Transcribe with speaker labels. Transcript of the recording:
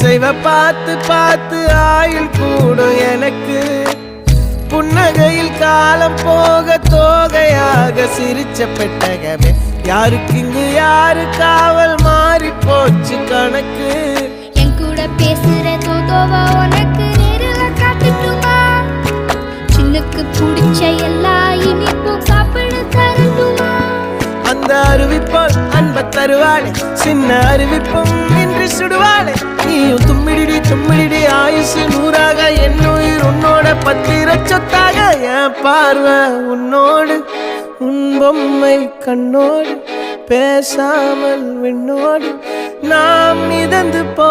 Speaker 1: செய்வ பார்த்து பார்த்து ஆயுள் கூடும் எனக்கு. புன்னகையில் காலம் போக தோகையாக சிரிச்ச பெட்டகமே. யாருக்கு இங்கு யாரு காவல் மாறி போச்சு கணக்கு.
Speaker 2: என் கூட பேசுற தோதோவா உனக்கு நேரில் காட்டுட்டுமா? சின்னுக்கு பிடிச்ச எல்லா இனிப்பும் சாப்பிட தரட்டுமா?
Speaker 1: அந்த அறிவிப்பால் அன்ப தருவாளே சின்ன அறிவிப்பும் இன்றி சுடுவாளே. உயிர் பத்திர சொத்தாக என் பார்வை உன்னோடு உன் பொம்மை கண்ணோடு பேசாமல் விண்ணோடு நாம் மிதந்து போ